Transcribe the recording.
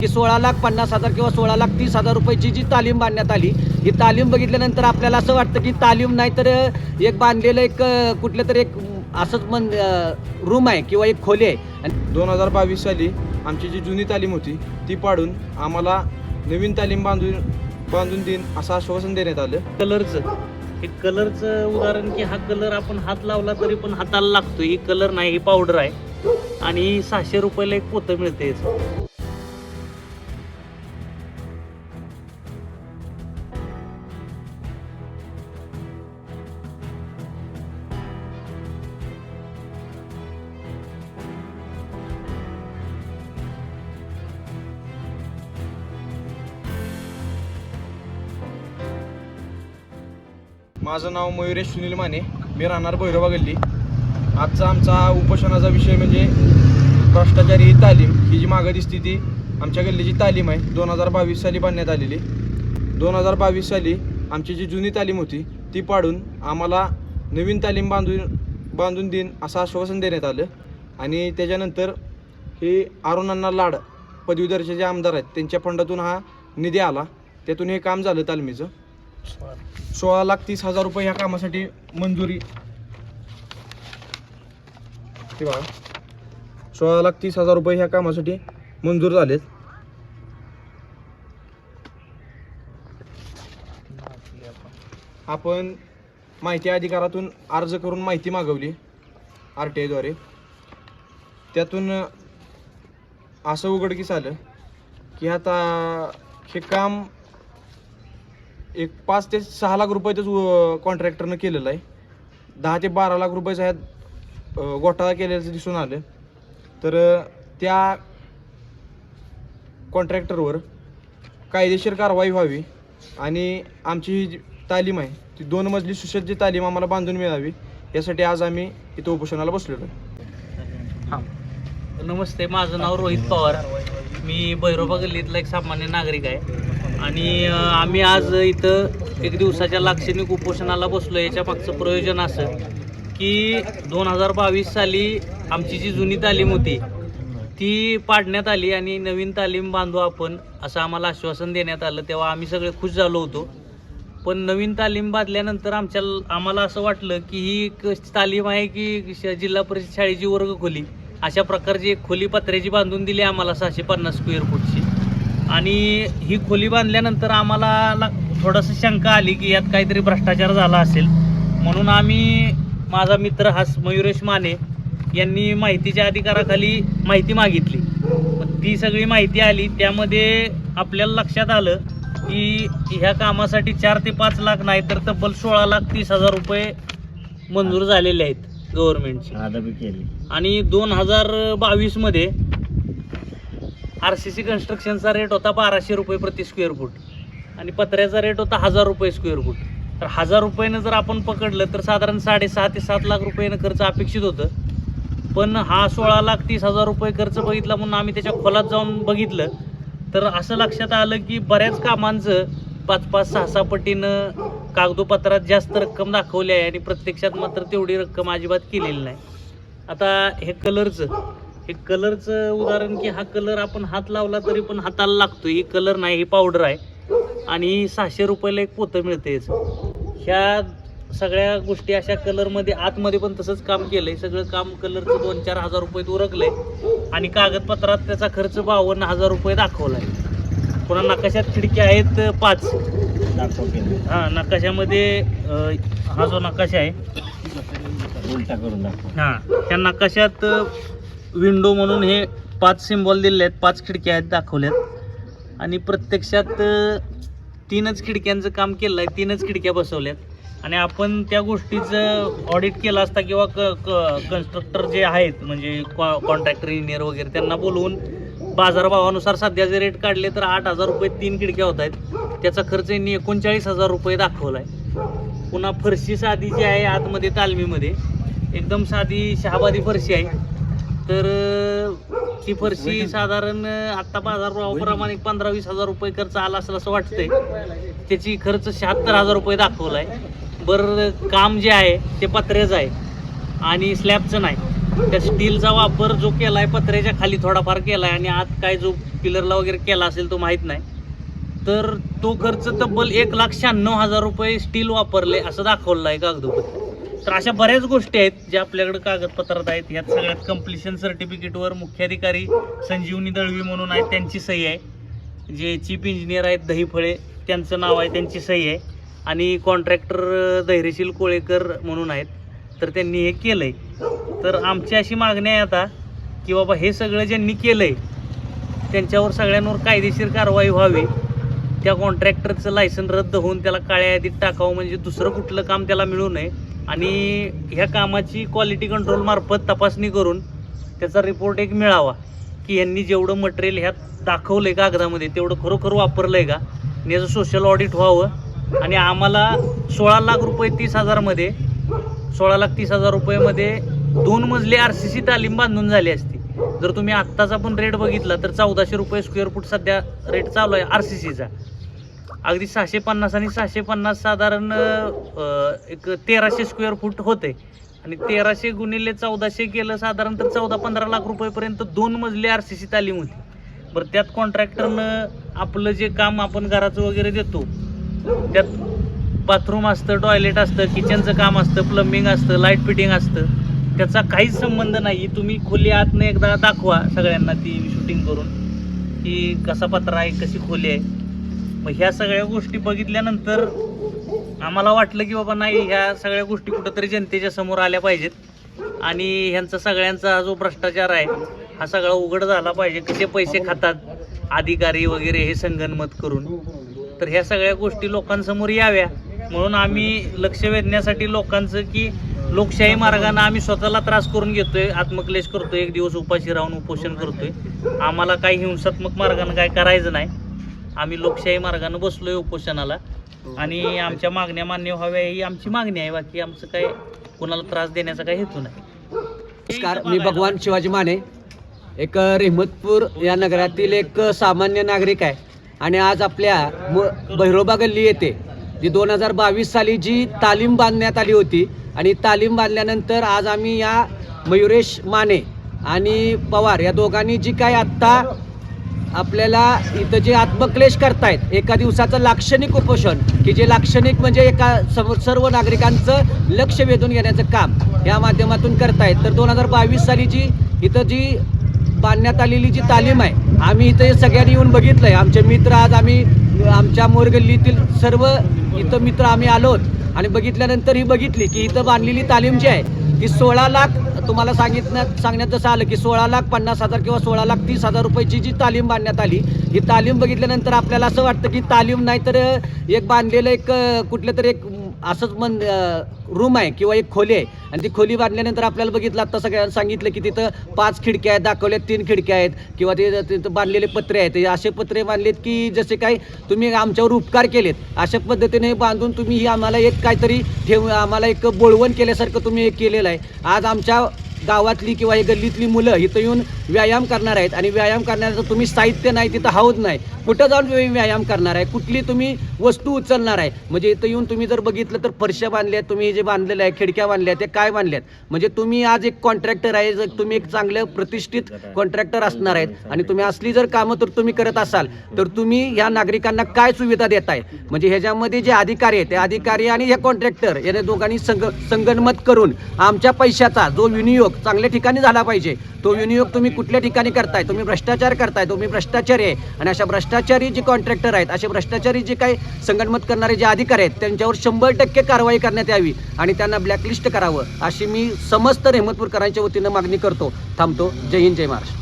की सोळा लाख पन्नास हजार किंवा सोळा लाख तीस हजार रुपयाची जी तालीम बांधण्यात आली ही तालीम बघितल्यानंतर आपल्याला असं वाटतं की तालीम नाही तर एक बांधलेलं एक कुठलं तरी एक असंच मन रूम आहे किंवा एक खोली आहे. आणि दोन हजार बावीस साली आमची जी जुनी तालीम होती ती पाडून आम्हाला नवीन तालीम बांधून बांधून देईन असं आश्वासन देण्यात आलं. कलरचं. हे कलरचं उदाहरण की हा कलर आपण हात लावला तरी पण हाताला लागतो ही कलर नाही ही पावडर आहे. आणि सहाशे रुपयाला एक पोतं मिळते. माझं नाव मयुरेश सुनील माने. मी राहणार भैरवा गल्ली. आजचा आमचा उपोषणाचा विषय म्हणजे भ्रष्टाचारी ही तालीम. ही जी मागं स्थिती ती आमच्या गल्लीची तालीम आहे. दोन हजार बावीस साली बांधण्यात आलेली. दोन हजार बावीस साली आमची जी जुनी तालीम होती ती पाडून आम्हाला नवीन तालीम बांधून बांधून देईन असं आश्वासन देण्यात आलं. आणि त्याच्यानंतर हे अरुणांना लाड पदवीधरचे जे आमदार आहेत त्यांच्या फंडातून हा निधी आला. त्यातून हे काम झालं तालमीचं. सोळा लाख तीस हजार रुपये ह्या कामासाठी मंजुरी. ते बघा. सोळा लाख तीस हजार रुपये ह्या कामासाठी मंजूर झालेत. आपण माहिती अधिकारातून अर्ज करून माहिती मागवली आर टी आयद्वारे. त्यातून असं उघडकीस आलं की आता हे काम एक पाच ते सहा लाख रुपयातच कॉन्ट्रॅक्टरनं केलेलं आहे. दहा ते बारा लाख रुपयाचा ह्यात घोटाळा केल्याचं दिसून आलं. तर त्या कॉन्ट्रॅक्टरवर कायदेशीर कारवाई व्हावी आणि आमची ही जी तालीम आहे ती दोन मजली सुसज्ज तालीम आम्हाला बांधून मिळावी यासाठी आज आम्ही इथं उपोषणाला बसलेलो हां. नमस्ते माझं नाव रोहित पवार. मी भैरोबा गल्लीतला एक सामान्य नागरिक आहे. आणि आम्ही आज इथं एक दिवसाच्या लाक्षणिक उपोषणाला बसलो याच्या मागचं प्रयोजन असं की दोन हजार बावीस साली आमची जी जुनी तालीम होती ती पाडण्यात आली आणि नवीन तालीम बांधू आपण असं आम्हाला आश्वासन देण्यात आलं. तेव्हा आम्ही सगळे खुश झालो होतो. पण नवीन तालीम बांधल्यानंतर आमच्या आम्हाला असं वाटलं की ही एक तालीम आहे की श- जिल्हा परिषद शाळेची वर्ग खोली अशा प्रकारची एक खोली पत्र्याची बांधून दिली आम्हाला सहाशे पन्नास स्क्वेअर फूटची आणि ही खोली बांधल्यानंतर आम्हाला ला- थोडंसं शंका आली की यात काहीतरी भ्रष्टाचार झाला असेल. म्हणून आम्ही माझा मित्र हास मयुरेश माने यांनी माहितीच्या अधिकाराखाली माहिती मागितली. मग ती सगळी माहिती आली त्यामध्ये आपल्याला लक्षात आलं की ह्या कामासाठी चार ते पाच लाख नाही तर तब्बल सोळा लाख तीस हजार रुपये मंजूर झालेले आहेत गव्हर्नमेंटचे आणि दोन हजार बावीसमध्ये आर सी सी कन्स्ट्रक्शनचा रेट होता बाराशे रुपये प्रति स्क्वेअर फूट आणि पत्र्याचा रेट होता हजार रुपये स्क्वेअर फूट तर हजार रुपयानं जर आपण पकडलं तर साधारण साडेसहा ते सात लाख रुपयानं खर्च अपेक्षित होतं. पण हा सोळा लाख तीस हजार रुपये खर्च बघितला म्हणून आम्ही त्याच्या खोलात जाऊन बघितलं. तर असं लक्षात आलं की बऱ्याच कामांचं पाच पाच सहा सहा पटीनं कागदोपत्रात जास्त रक्कम दाखवली आहे आणि प्रत्यक्षात मात्र तेवढी रक्कम अजिबात केलेली नाही. आता हे कलरचं हे कलरचं उदाहरण की हा कलर आपण हात लावला तरी पण हाताला लागतो ही कलर नाही ही पावडर आहे. आणि सहाशे रुपयाला एक पोतं मिळतं ह्या सगळ्या गोष्टी अशा कलरमध्ये आतमध्ये पण तसंच काम केलंय. सगळं काम कलरचं दोन चार हजार रुपयात उरकलंय. आणि कागदपत्रात त्याचा खर्च बावन्न हजार रुपये दाखवलाय. पुन्हा नकाशात खिडक्या आहेत पाच. हा नकाशामध्ये हा जो नकाशा आहे. हा त्या नकाशात विंडो म्हणून हे पाच सिम्बॉल दिलेले आहेत पाच खिडक्या आहेत दाखवल्यात. आणि प्रत्यक्षात तीनच खिडक्यांचं काम केलं आहे तीनच खिडक्या बसवल्यात. आणि आपण त्या गोष्टीचं ऑडिट केलं असता किंवा क कन्स्ट्रक्टर जे आहेत म्हणजे कॉन्ट्रॅक्टर इंजिनियर वगैरे त्यांना बोलवून बाजारभावानुसार सध्याचे रेट काढले तर आठ हजार रुपये तीन खिडक्या होत आहेत. त्याचा खर्च यांनी एकोणचाळीस हजार रुपये दाखवला आहे पुन्हा फरशी साधी जी आहे आतमध्ये तालमीमध्ये एकदम साधी शहाबादी फरशी आहे. तर ती फरशी साधारण आत्ता बाजारभावाप्रमाणे पंधरा वीस हजार रुपये खर्च आला असेल असं वाटतंय. त्याची खर्च शहात्तर हजार रुपये दाखवला आहे बरं काम जे आहे ते पत्र्याचं आहे. आणि स्लॅबचं नाही. त्या स्टीलचा वापर जो केलाय पत्र्याच्या खाली थोडाफार केलाय. आणि आत काय जो पिलरला वगैरे केला असेल तो माहीत नाही. तर तो खर्च तब्बल एक लाख शहाण्णव हजार रुपये स्टील वापरले असं दाखवलं आहे कागदोपत्री. तर अशा बऱ्याच गोष्टी आहेत ज्या आपल्याकडे कागदपत्रात आहेत. यात सगळ्यात कम्प्लिशन सर्टिफिकेटवर मुख्याधिकारी संजीवनी दळवी म्हणून आहेत त्यांची सही आहे. जे चीफ इंजिनियर आहेत दहीफळे त्यांचं नाव आहे त्यांची सही आहे. आणि कॉन्ट्रॅक्टर धैर्यशील कोळेकर म्हणून आहेत. तर त्यांनी हे केलं आहे तर आमची अशी मागणी आहे आता की बाबा हे सगळं ज्यांनी केलं आहे त्यांच्यावर सगळ्यांवर कायदेशीर कारवाई व्हावी. त्या कॉन्ट्रॅक्टरचं लायसन रद्द होऊन त्याला काळ्या यादीत टाकावं म्हणजे दुसरं कुठलं काम त्याला मिळू नये. आणि ह्या कामाची क्वालिटी कंट्रोल मार्फत तपासणी करून त्याचा रिपोर्ट एक मिळावा की यांनी जेवढं मटेरियल ह्यात दाखवलं आहे कागदामध्ये तेवढं खरोखर वापरलं आहे का? आणि याचं सोशल ऑडिट व्हावं. आणि आम्हाला सोळा लाख रुपये तीस हजारमध्ये सोळा लाख तीस हजार रुपयेमध्ये दोन मजली आर सी सी तालीम बांधून झाली असती. जर तुम्ही आत्ताचा पण रेट बघितला तर चौदाशे रुपये स्क्वेअर फूट सध्या रेट चालू आहे आर सी सीचा अगदी सहाशे पन्नास आणि सहाशे पन्नास साधारण एक तेराशे स्क्वेअर फूट होते. आणि तेराशे गुणिले चौदाशे केलं साधारण तर चौदा पंधरा लाख रुपयेपर्यंत दोन मजली आर सी सी तालीम होती. बरं त्यात कॉन्ट्रॅक्टरनं आपलं जे काम आपण घराचं वगैरे देतो त्यात बाथरूम असतं टॉयलेट असतं किचनचं काम असतं प्लंबिंग असतं लाइट फिटिंग असतं. त्याचा काहीच संबंध नाही. तुम्ही खोली आतनं एकदा दाखवा सगळ्यांना ती शूटिंग करून की कसा पत्रा आहे कशी खोली आहे. मग ह्या सगळ्या गोष्टी बघितल्यानंतर आम्हाला वाटलं की बाबा नाही ह्या सगळ्या गोष्टी कुठंतरी जनतेच्या समोर आल्या पाहिजेत. आणि ह्यांचा सगळ्यांचा हा जो भ्रष्टाचार आहे हा सगळा उघड झाला पाहिजे. कसे पैसे खातात अधिकारी वगैरे हे संगनमत करून. तर ह्या सगळ्या गोष्टी लोकांसमोर याव्या. म्हणून आम्ही लक्ष वेधण्यासाठी लोकांचं की लोकशाही मार्गाने आम्ही स्वतःला त्रास करून घेतोय आत्मक्लेश करतोय एक दिवस उपाशी राहून उपोषण करतोय. आम्हाला काही हिंसात्मक मार्गाने काय करायचं नाही. आम्ही लोकशाही मार्गाने बसलोय उपोषणाला. आणि आमच्या मागण्या मान्य व्हाव्या ही आमची मागणी आहे बाकी आमचं काय कोणाला त्रास देण्याचा काही हेतू नाही. नमस्कार मी भगवान शिवाजी माने. एक रेहमतपूर या नगरातील एक सामान्य नागरिक आहे. आणि आज आपल्या भैरोबा गल्ली येथे जी दोन हजार बावीस साली जी तालीम बांधण्यात आली होती आणि तालीम बांधल्यानंतर आज आम्ही या मयुरेश माने आणि पवार या दोघांनी जी काय आत्ता आपल्याला इथं जे आत्मक्लेश करतायत एका दिवसाचं लाक्षणिक उपोषण की जे लाक्षणिक म्हणजे एका सर्व नागरिकांचं लक्ष वेधून घेण्याचं काम या माध्यमातून करतायत. तर दोन हजार बावीस साली जी इथं जी बांधण्यात आलेली जी तालीम आहे आम्ही इथं सगळ्यांनी येऊन बघितलं आहे आमचे मित्र आज आम्ही आमच्या मोरगल्लीतील सर्व इथं मित्र आम्ही आलोत आणि बघितल्यानंतर ही बघितली की इथं बांधलेली तालीम जी आहे ती सोळा लाख तुम्हाला सांगितण्यात सांगण्यात जसं आलं की सोळा लाख पन्नास हजार किंवा सोळा लाख तीस हजार रुपयाची जी तालीम बांधण्यात आली ही तालीम बघितल्यानंतर आपल्याला असं वाटतं की तालीम नाही तर एक बांधलेलं एक कुठलं तरी एक असंच मन रूम आहे किंवा एक खोली आहे. आणि ती खोली बांधल्यानंतर आपल्याला बघितलं आता सगळ्यांना सांगितलं की तिथं पाच खिडक्या आहेत दाखवल्यात तीन खिडक्या आहेत. किंवा ते तिथं बांधलेले पत्रे आहेत. हे असे पत्रे बांधलेत की जसे काय तुम्ही आमच्यावर उपकार केलेत. अशा पद्धतीने बांधून तुम्ही ही आम्हाला एक काहीतरी ठेव आम्हाला एक बोळवण केल्यासारखं तुम्ही एक केलेलं आहे. आज आमच्या गावातली किंवा हे गल्लीतली मुलं इथं येऊन व्यायाम करणार आहेत आणि व्यायाम करण्याचं तुम्ही साहित्य नाही तिथं हौद नाही कुठं जाऊन व्यायाम करणार आहे कुठली तुम्ही वस्तू उचलणार आहे? म्हणजे इथं येऊन तुम्ही जर बघितलं तर फरशा बांधल्या तुम्ही जे बांधलेलं आहे खिडक्या बांधल्या ते काय बांधल्यात म्हणजे तुम्ही आज एक कॉन्ट्रॅक्टर आहे जर तुम्ही एक चांगलं प्रतिष्ठित कॉन्ट्रॅक्टर असणार आहेत आणि तुम्ही असली जर कामं तर तुम्ही करत असाल तर तुम्ही ह्या नागरिकांना काय सुविधा देताय? म्हणजे ह्याच्यामध्ये जे अधिकारी आहेत ते अधिकारी आणि हे कॉन्ट्रॅक्टर याने दोघांनी संग संगनमत करून आमच्या पैशाचा जो विनियोग चांगल्या ठिकाणी झाला पाहिजे. तो विनियोग तुम्ही कुठल्या ठिकाणी करताय? तुम्ही भ्रष्टाचार करताय तुम्ही भ्रष्टाचारी आहे. आणि अशा भ्रष्टाचारी जे कॉन्ट्रॅक्टर आहेत असे भ्रष्टाचारी जे काही संगणमत करणारे जे अधिकारी आहेत त्यांच्यावर शंभर टक्के कारवाई करण्यात यावी आणि त्यांना ब्लॅकलिस्ट करावं अशी मी समस्त रेहमतपूरकरांच्या वतीनं मागणी करतो. थांबतो. जय हिंद जय महाराष्ट्र.